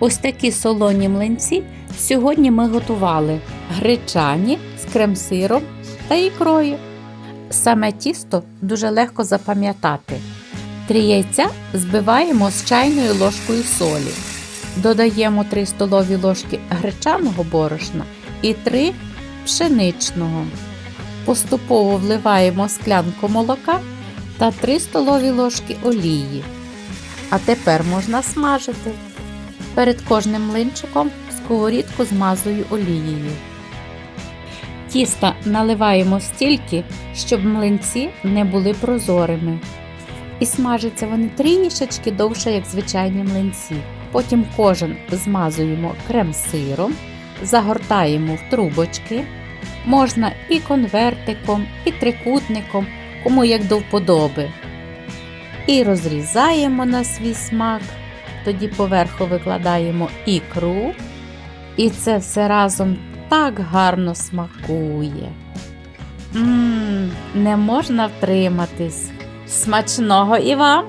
Ось такі солоні млинці сьогодні ми готували гречані з крем-сиром та ікрою. Саме тісто дуже легко запам'ятати. Три яйця збиваємо з чайною ложкою солі. Додаємо 3 столові ложки гречаного борошна і 3 пшеничного. Поступово вливаємо склянку молока та 3 столові ложки олії. А тепер можна смажити. Перед кожним млинчиком сковорідку змазую олією. Тіста наливаємо стільки, щоб млинці не були прозорими. І смажаться вони трішечки довше, як звичайні млинці. Потім кожен змазуємо крем-сиром, загортаємо в трубочки. Можна і конвертиком, і трикутником, кому як до вподоби. І розрізаємо на свій смак. Тоді поверху викладаємо ікру. І це все разом так гарно смакує. Мм, не можна втриматись. Смачного і вам!